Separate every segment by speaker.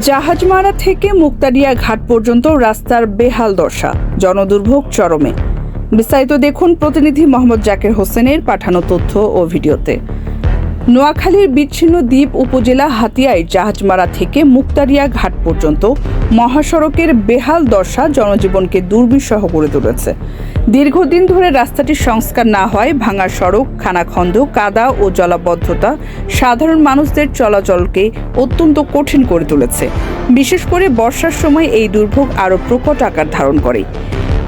Speaker 1: জাহাজমারা থেকে মুক্তারিয়া ঘাট পর্যন্ত রাস্তার বেহাল দশা, জনদুর্ভোগ চরমে। বিস্তারিত দেখুন প্রতিনিধি মোহাম্মদ জাকের হোসেনের পাঠানো তথ্য ও ভিডিওতে। নোয়াখালীর বিচ্ছিন্ন দ্বীপ উপজেলা হাতিয়ায় জাহাজমারা থেকে মুক্তারিয়া ঘাট পর্যন্ত মহাসড়কের বেহাল দশা জনজীবনকে দুর্বিষহ করে তুলেছে। দীর্ঘদিন ধরে রাস্তাটির সংস্কার না হয়, ভাঙা সড়ক, খানাখন্দ, কাদা ও জলাবদ্ধতা সাধারণ মানুষদের চলাচলকে অত্যন্ত কঠিন করে তুলেছে। বিশেষ করে বর্ষার সময় এই দুর্ভোগ আরও প্রকট আকার ধারণ করে।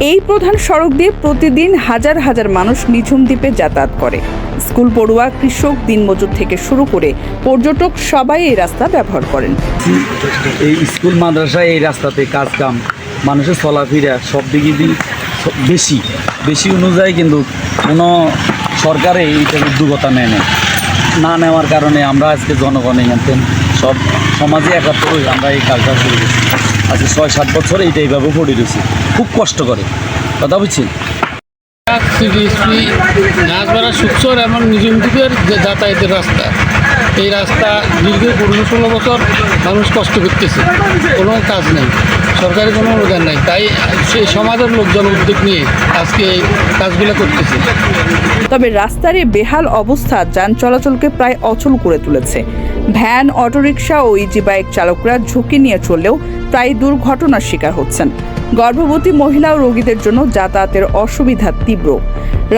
Speaker 1: এই প্রধান সড়ক দিয়ে প্রতিদিন হাজার হাজার মানুষ নিঝুম দ্বীপে যাতায়াত করে। স্কুল পড়ুয়া, কৃষক দিনমজুর থেকে শুরু করে পর্যটক সবাই এই রাস্তা ব্যবহার করেন।
Speaker 2: এই স্কুল মাদ্রাসা এই রাস্তাতে কাজ কাম, মানুষের চলাফেরা সব দিকে বেশি। বেশি অনুযায়ী কিন্তু কোনো সরকারে এইটার উদ্যোগতা নেয় না না নেওয়ার কারণে আমরা আজকে জনগণ এখান সব সমাজে একাত্তর হয়ে আমরা এই কাজটা শুরু করছি। আজকে ছয় সাত বছর এইটা এইভাবে পড়ে রয়েছে। খুব কষ্ট করে। কথা বুঝছেন
Speaker 3: ঘাসবাড়া সুকসর এবং নিজম দ্বীপের যে যাতায়াতের রাস্তা এই রাস্তা দীর্ঘ পনেরো ষোলো বছর মানুষ কষ্ট করতেছে। কোনো কাজ নেই। সরকারি কোনো অনুদান নাই। তাই সেই সমাজের লোকজন উদ্যোগ নিয়ে আজকে এই কাজগুলো করতেছে।
Speaker 1: তবে রাস্তার এই বেহাল অবস্থা যান চলাচলকে প্রায় অচল করে তুলেছে। ভ্যান অটোরিকশা ও ইজি বাইক চালকরা ঝুঁকি নিয়ে চললেও প্রায় দুর্ঘটনার শিকার হচ্ছেন। গর্ভবতী মহিলা ও রোগীদের জন্য যাতায়াতের অসুবিধা তীব্র।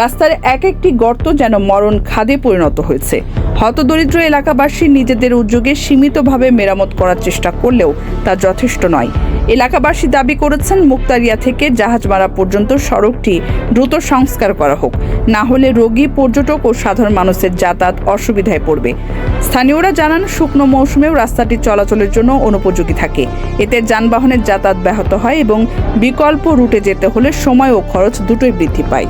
Speaker 1: রাস্তার এক একটি গর্ত যেন মরণ খাদে পরিণত হয়েছে। হতদরিদ্র এলাকাবাসী নিজেদের উদ্যোগে সীমিতভাবে মেরামত করার চেষ্টা করলেও তা যথেষ্ট নয়। এলাকাবাসী দাবি করেছেন মুক্তারিয়া থেকে জাহাজমারা পর্যন্ত সড়কটি দ্রুত সংস্কার করা হোক। না হলে রোগী, পর্যটক ও সাধারণ মানুষের যাতায়াত অসুবিধায় পড়বে। স্থানীয়রা জানান, শুকনো মৌসুমেও রাস্তাটি চলাচলের জন্য অনুপযোগী থাকে। এতে যানবাহনের যাতায়াত ব্যাহত হয় এবং বিকল্প রুটে যেতে হলে সময় ও খরচ দুটোই বৃদ্ধি পায়।